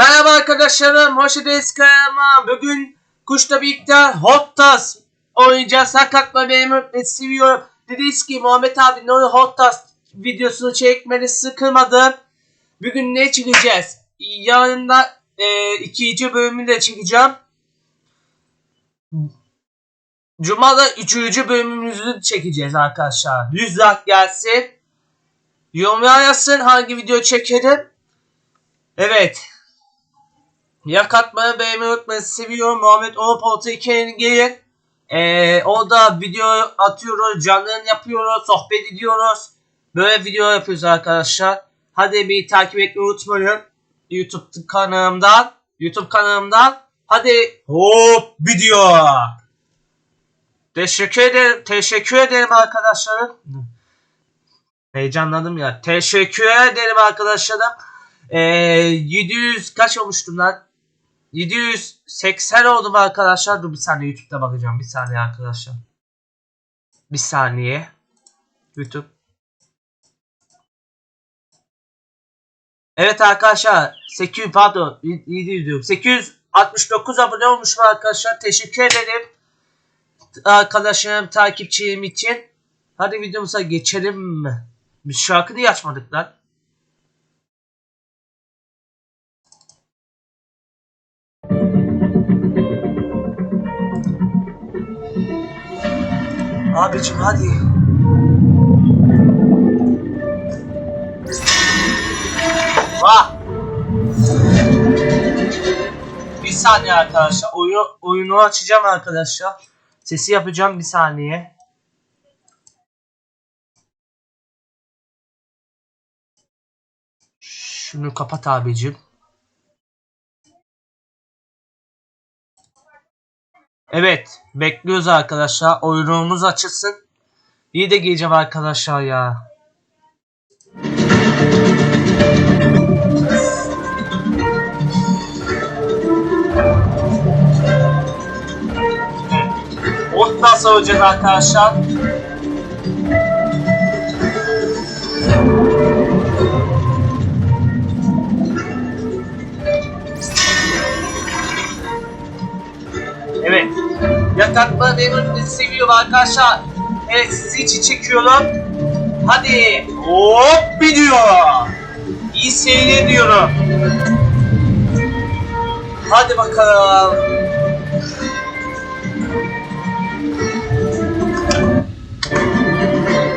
Merhaba arkadaşlarım, hoş geldiniz kanalıma. Bugün Kuşla birlikte Hot Task oynayacağız. Sakatma benim seviyorum. Dediniz ki Muhammed abi ne Hot Task videosunu çekmeni sıkılmadım. Bugün ne çekeceğiz? Yarın da e, ikinci bölümünü de çekeceğim. Cuma'da üçüncü bölümümüzü çekeceğiz arkadaşlar. 100 like gelsin. Yorumlara yazsın hangi video çekelim. Evet. Yak atmayı beğenmeyi unutmayın. Seviyorum. Muhammed Onupoğlu hikayenin gelin. Ee, orada video atıyoruz. Canlı yapıyoruz. Sohbet ediyoruz. Böyle video yapıyoruz arkadaşlar. Hadi bir takip etmeyi unutmayın. YouTube kanalımdan. YouTube kanalımdan. Hadi hop video. Teşekkür ederim. Teşekkür ederim arkadaşlarım. Heyecanladım ya. Teşekkür ederim arkadaşlarım. Ee, 700 kaç olmuştum lan? 780 oldum arkadaşlar. Dur bir saniye YouTube'da bakacağım. Bir saniye arkadaşlar. Bir saniye. YouTube. Evet arkadaşlar. 800 pardon. 700 diyorum. 869 abone olmuşum arkadaşlar. Teşekkür ederim. Arkadaşlarım takipçilerim için. Hadi videomuza geçelim mi? Biz şarkı niye açmadık lan? Abicim hadi. Vah. Bir saniye arkadaşlar. Oyunu, oyunu açacağım arkadaşlar. Sesi yapacağım bir saniye. Şunu kapat abicim. Evet. Bekliyoruz arkadaşlar. Oyunumuz açılsın. İyi de geleceğim arkadaşlar ya. Nasıl olacak arkadaşlar? Yatakları benim seviyorum arkadaşlar. Evet sizi için çekiyorum. Hadi. Hop video. İyi seyir diyorum. Hadi bakalım.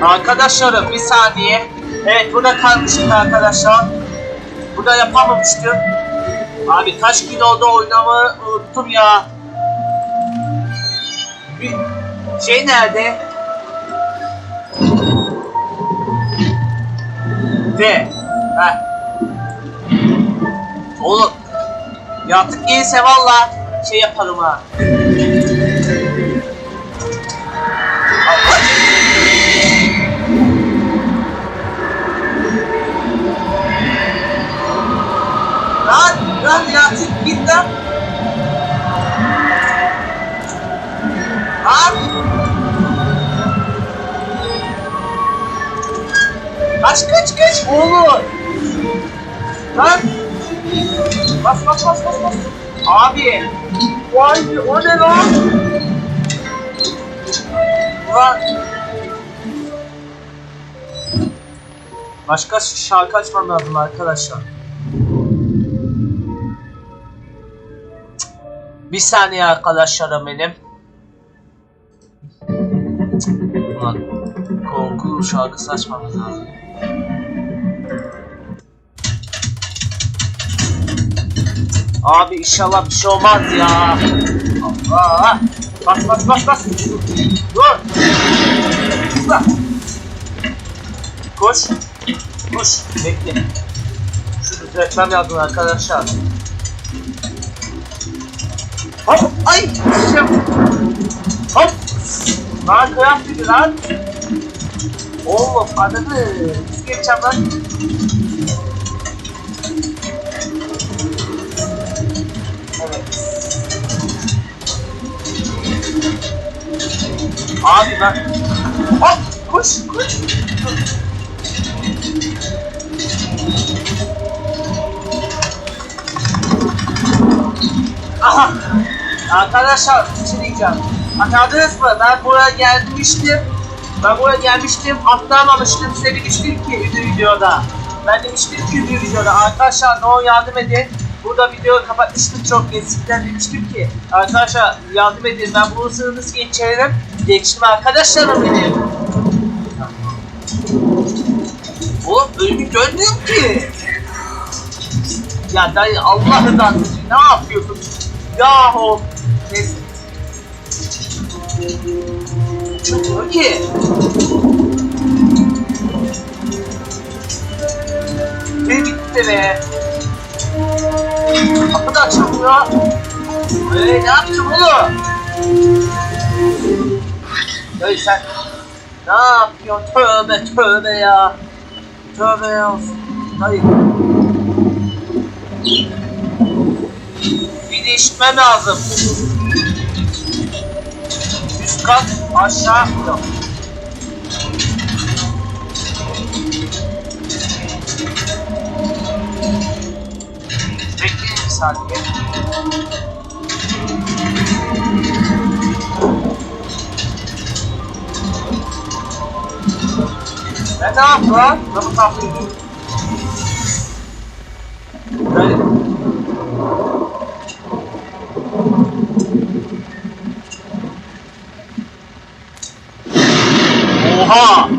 Arkadaşlarım bir saniye. Evet burada kalmıştık arkadaşlar. Burada yapamamıştım. Abi kaç gün oldu oynamayı unuttum ya. Şey nerede? De. Heh. Oğlum. Yatık gelirse valla şey yaparım ha. Lan lan yatık git. Lan. Kaç kaç kaç oğlum. Lan. Bas bas bas bas bas. Abi. Vay o ne lan? Lan. Başka şarkı açmam lazım arkadaşlar. Bir saniye arkadaşlarım benim. Ulan korku şarkısı açmamız lazım. Abi inşallah bir şey olmaz ya. Allah. Bas bas bas bas. Dur. Dur. Koş. Koş. Bekle. Şu düzeltmem lazım arkadaşlar. Hop! Ay! Şey. Hop! Lan kıyak dedi lan. Oğlum adını nasıl geçeceğim lan? Evet. Abi ben... Hop! Koş! Koş! Aha! Arkadaşlar bir şey diyeceğim. Hatırladınız mı? Ben buraya gelmiştim. Ben buraya gelmiştim. Atlamamıştım. Size demiştim ki bir videoda. Ben demiştim ki bir videoda. Arkadaşlar ne olur yardım edin. Burada videoyu kapatmıştım çok eskiden demiştim ki. Arkadaşlar yardım edin. Ben bunu sınırınızı geçerim. Geçtim arkadaşlarım benim. Oğlum önümü görmüyorum ki. Ya dayı Allah'ından ne yapıyorsun? Yahu. Neyse. Çıkmıyor ki. Ne gitti be? Kapı da açılmıyor. Ee, ne yaptın oğlum? Dayı sen ne yapıyorsun? Tövbe tövbe ya. Tövbe ya. Dayı. Bir değişmem lazım. Üst kat aşağı yok. Bekleyin bir saniye. Ne taraf lan? Nasıl Oha!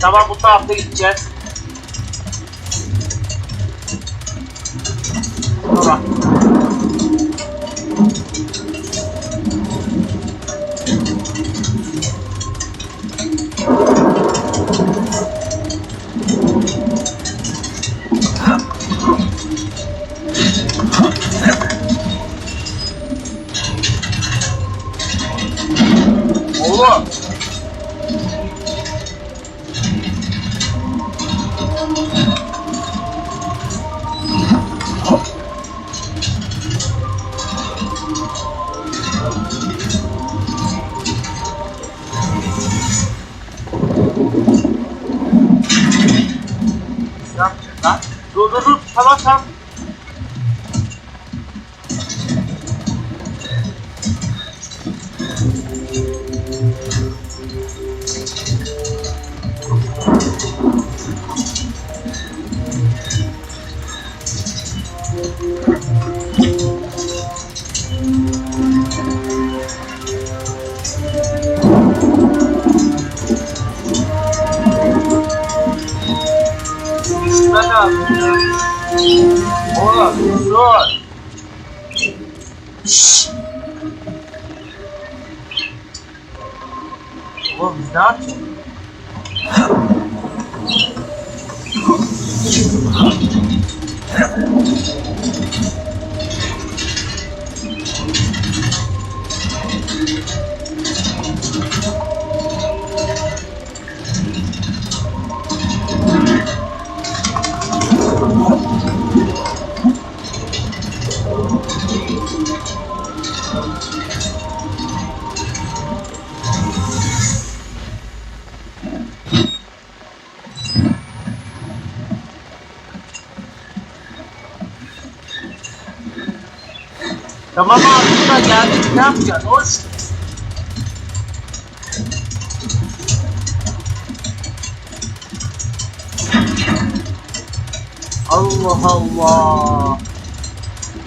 Tamam bu tarafta gideceğiz. Tamam. Dur dur. Tamam tamam. Oğlum dur. Oğlum biz ne yapacağız? Tamam abi buna geldik ne yapacağız? Hoş. Allah Allah.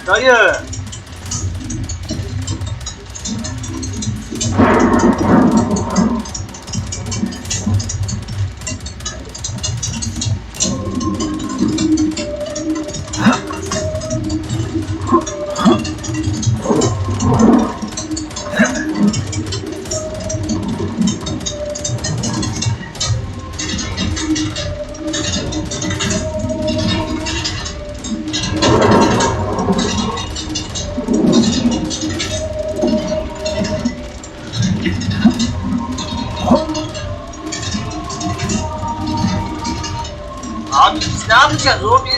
Dayı. Abi biz ne yapacağız? O bir